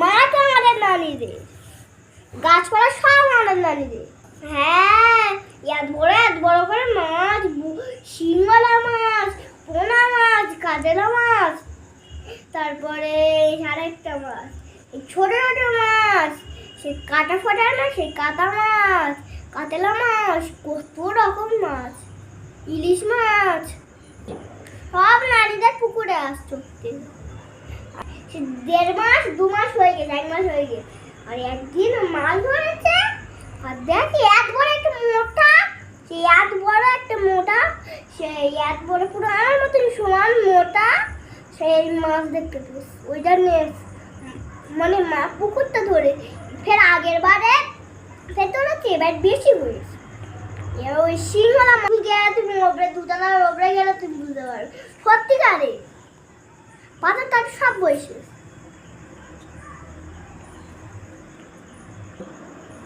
মাছ আমাদের নানিদের। গাছপালা সব আমাদের নানিদের। হ্যাঁ এত বড় এত বড় করে মাছ শিঙ্গলা মাছ, পোনা মাছ কাজেলা মাছ। তারপরে আরেকটা মাছ, এই ছোট ছোট মাছ, সে কাটা ফাটা না সেই কাটা মাছ কাতলা মাছ, কত রকম মাছ, ইলিশ মাছ। সব নারীদের পুকুরে দেড় মাস, দু মাস হয়ে গেছে, এক মাস হয়ে গেছে। আর একদিন মাছ ধরেছে, আর দেখি এত বড় একটা মোটা, সেই এত বড় একটা মোটা, সেই এত বড় পুরো আমার মতন সমান মোটা, সেই মাছ দেখতে পেয়েছি। ওইটা নিয়ে মানে মা পুকুরটা ধরে, ফের আগের বারে ফের ধরেছে, এবার বেশি হয়েছে। এবার ওই সিংহলা মাছ গেলে তুমি ওপরে দুতলার ওপরে গেলে তুমি বুঝতে পারবে। সত্যিকারে পাতা তার সব বয়সে হ্যাঁ এ-